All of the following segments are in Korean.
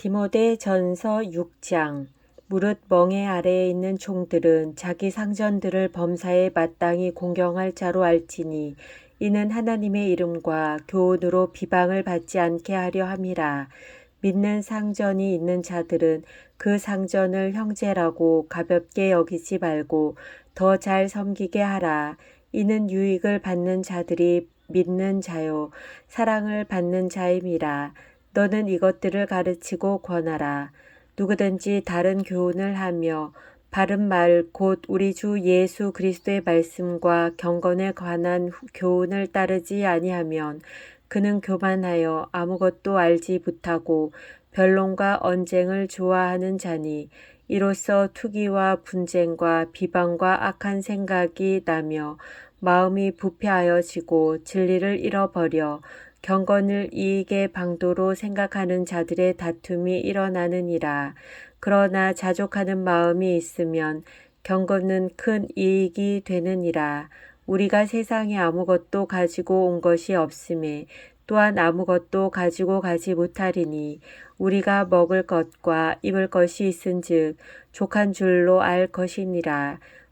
디모데 전서 6장 무릇 멍에 아래에 있는 종들은 자기 상전들을 범사에 마땅히 공경할 자로 알지니 이는 하나님의 이름과 교훈으로 비방을 받지 않게 하려 함이라. 믿는 상전이 있는 자들은 그 상전을 형제라고 가볍게 여기지 말고 더 잘 섬기게 하라. 이는 유익을 받는 자들이 믿는 자요 사랑을 받는 자임이라. 너는 이것들을 가르치고 권하라. 누구든지 다른 교훈을 하며 바른 말 곧 우리 주 예수 그리스도의 말씀과 경건에 관한 후- 교훈을 따르지 아니하면 그는 교만하여 아무것도 알지 못하고 변론과 언쟁을 좋아하는 자니 이로써 투기와 분쟁과 비방과 악한 생각이 나며 마음이 부패하여지고 진리를 잃어버려 경건을 이익의 방도로 생각하는 자들의 다툼이 일어나느니라. 그러나 자족하는 마음이 있으면 경건은 큰 이익이 되느니라. 우리가 세상에 아무것도 가지고 온 것이 없음에 또한 아무것도 가지고 가지 못하리니 우리가 먹을 것과 입을 것이 있은즉 족한 줄로 알 것이니라.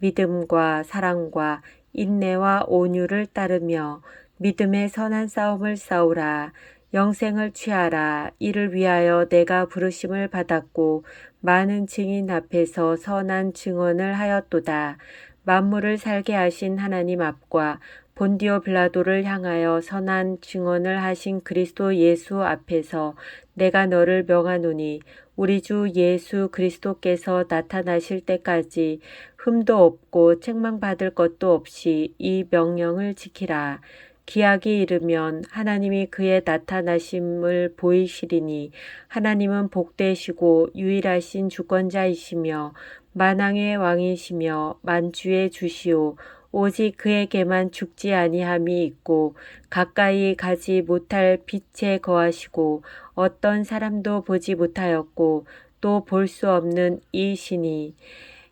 믿음과 사랑과 인내와 온유를 따르며 믿음의 선한 싸움을 싸우라. 영생을 취하라. 이를 위하여 내가 부르심을 받았고 많은 증인 앞에서 선한 증언을 하였도다. 만물을 살게 하신 하나님 앞과 본디오 빌라도를 향하여 선한 증언을 하신 그리스도 예수 앞에서 내가 너를 명하노니 우리 주 예수 그리스도께서 나타나실 때까지 흠도 없고 책망받을 것도 없이 이 명령을 지키라. 기약이 이르면 하나님이 그의 나타나심을 보이시리니 하나님은 복되시고 유일하신 주권자이시며 만왕의 왕이시며 만주의 주시오 오직 그에게만 죽지 아니함이 있고 가까이 가지 못할 빛에 거하시고 어떤 사람도 보지 못하였고 또 볼 수 없는 이 신이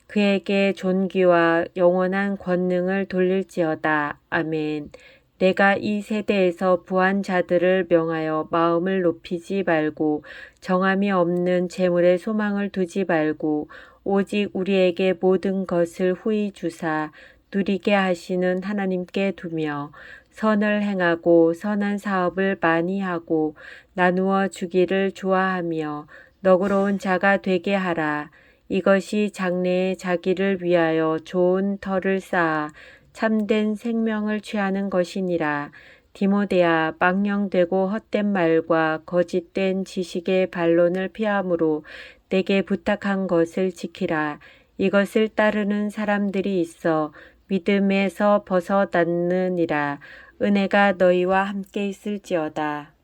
그에게 존귀와 영원한 권능을 돌릴지어다. 아멘. 내가 이 세대에서 부한 자들을 명하여 마음을 높이지 말고 정함이 없는 재물에 소망을 두지 말고 오직 우리에게 모든 것을 후히 주사 누리게 하시는 하나님께 두며 선을 행하고 선한 사업을 많이 하고 나누어 주기를 좋아하며 너그러운 자가 되게 하라. 이것이 장래에 자기를 위하여 좋은 터를 쌓아 참된 생명을 취하는 것이니라. 디모데야 망령되고 헛된 말과 거짓된 지식의 반론을 피함으로 내게 부탁한 것을 지키라. 이것을 따르는 사람들이 있어 믿음에서 벗어났느니라. 은혜가 너희와 함께 있을지어다.